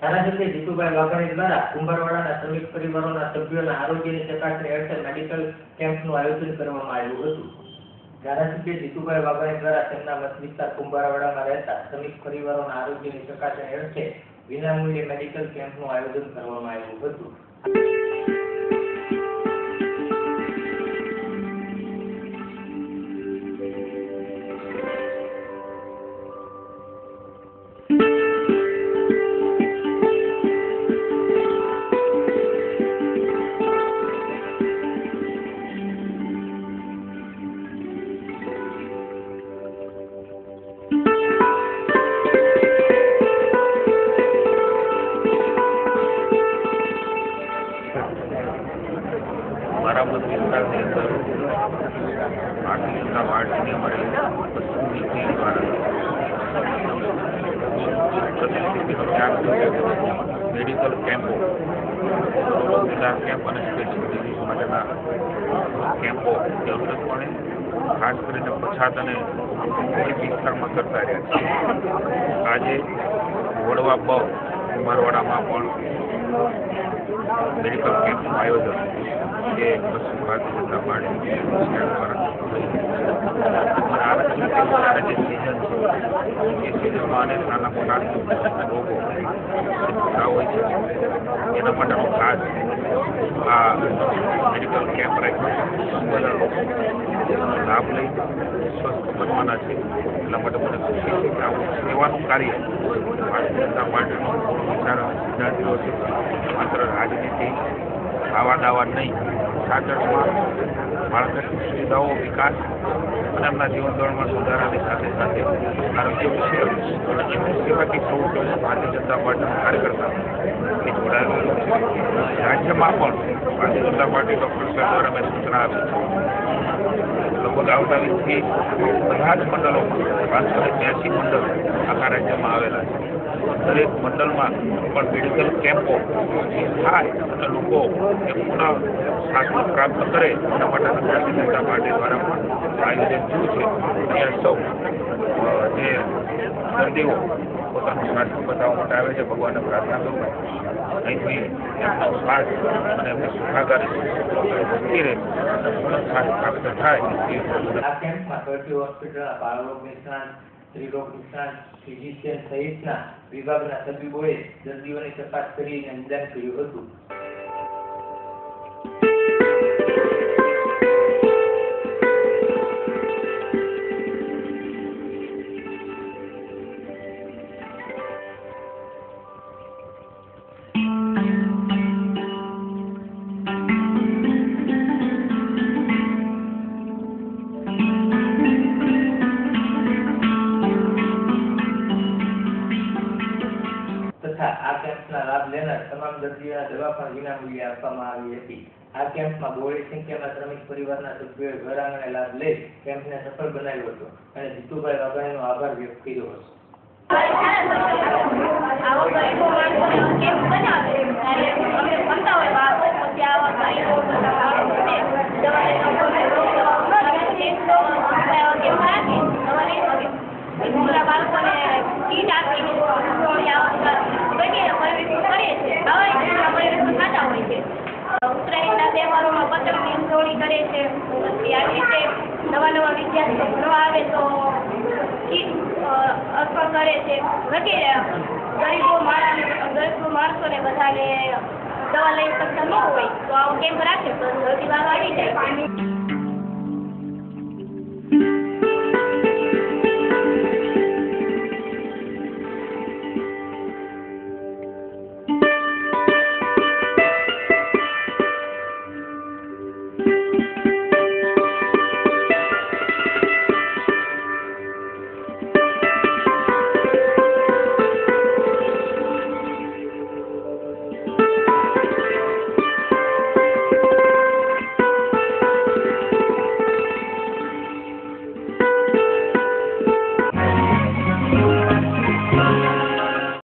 ધારાસભ્ય જીતુભાઈ વાઘાણી દ્વારા કુંભારવાડાના શ્રમિક પરિવારોના સભ્યોના આરોગ્યની ચકાસણી અર્થે મેડિકલ કેમ્પનું આયોજન કરવામાં આવ્યું હતું. ધારાસભ્ય જીતુભાઈ વાઘાણી દ્વારા તેમના મત વિસ્તાર કુંભારવાડામાં રહેતા શ્રમિક પરિવારોના આરોગ્યની ચકાસણી અર્થે વિનામૂલ્યે મેડિકલ કેમ્પનું આયોજન કરવામાં આવ્યું હતું. વિસ્તારની અંદર ભારતીય જનતા મળે અમારી પશ્ચિમ નીતિ દ્વારા પ્રતિનિધિનો ત્યાગ કર્યો. મેડિકલ કેમ્પો રોગનિદાન કેમ્પ અને સ્પેશિયલ ડિઝીઝ માટેના કેમ્પો જરૂરતપણે ખાસ કરીને પછાત અને વિસ્તારમાં કરતા રહ્યા છે આજે વડવા બ ઉમરવાડામાં પણ મેડિકલ કેમ્પનું આયોજન એ પશ્ચિમ ભારતીય જનતા પાર્ટી સ્ટેટ દ્વારા અને આનાથી અત્યારે જે સિઝન છે એ સિઝનમાં અનેક નાના મોટા રોગો થતા હોય છે એના માટેનો ખાસ આ મેડિકલ કેમ્પ રાખ્યો છે બધા લોકો એનો લાભ લઈ સ્વસ્થ બનવાના છે. એટલા માટે મને ખુશી છે કે આવું સેવાનું કાર્ય ભારતીય જનતા પાર્ટીનો વિચાર વિદ્યાર્થીઓ છે. માત્ર રાજનીતિ આવા દાવા નહીં સાચળમાં માળખાકીય સુવિધાઓ વિકાસ અને એમના જીવન ધોરણમાં સુધારાની સાથે સાથે આરોગ્ય વિશે અને એમની સેવાકી પ્રવૃત્તિઓ ભારતીય જનતા પાર્ટીના કાર્યકર્તા એ જોડાયેલો છે. રાજ્યમાં પણ ભારતીય જનતા પાર્ટી ડૉક્ટર સાહેબ દ્વારા મેં સૂચના આપી છે. લગભગ આવતા બધા જ મંડળોમાં પાંચસો ને બ્યાસી મંડળ આખા રાજ્યમાં આવેલા છે. દરેક મંડળમાં પણ મેડિકલ કેમ્પો થાય અને લોકો એ પુનઃ શાસન પ્રાપ્ત કરે એના માટે ભારતીય જનતા પાર્ટી દ્વારા પણ આયોજન થયું છે. ત્યાં સૌ જે દર્દીઓ પોતાનું સ્વાસ્થ્ય બતાવવા માટે આવે છે, ભગવાનને પ્રાર્થના કરું અહીંથી એમનો સ્વાસ્થ્ય અને એમની સહિતના વિભાગના તબીબોએ દર્દીઓની તપાસ કરીને નિદાન કર્યું હતું. કેમ્પના લાભ લેનાર તમામ દર્દીઓના દવા પણ વિનામૂલ્યે આપવામાં આવી હતી. આ કેમ્પમાં બહોળી સંખ્યામાં શ્રમિક પરિવારના સભ્યોએ ઘર આંગણે લાભ લઈ કેમ્પને સફળ બનાવ્યો હતો અને જીતુભાઈ વાઘાણીનો આભાર વ્યક્ત કર્યો હતો. આવો ગરીબો માણસોને કેમ બનાવે બાળકો પછી આવા ગરીબો બધા બાળકો છે સવારે લોકોને રોગ એક તો આવા કેમ રાખે સવારે એક વાગે પછી મોટા બાળકોને કીટ આપી પછી આવા વગેરે પરિવેશો કરીએ છીએ આવા એક મોટા પરિવેશો થતા હોય છે ઉત્તરાયણના તહેવારોમાં પતંગની ઉજવણી કરે છે પછી આવી રીતે નવા નવા વિદ્યાર્થીઓ ભણવા આવે તો કીટ કરે છે. વગેરે ગરીબો માણસ, ગરીબ માણસોને બધાને દવા લઈ શકતા ન હોય, તો આવું કેમ્પ રાખે? તો જલ્દી વાર આવી જાય.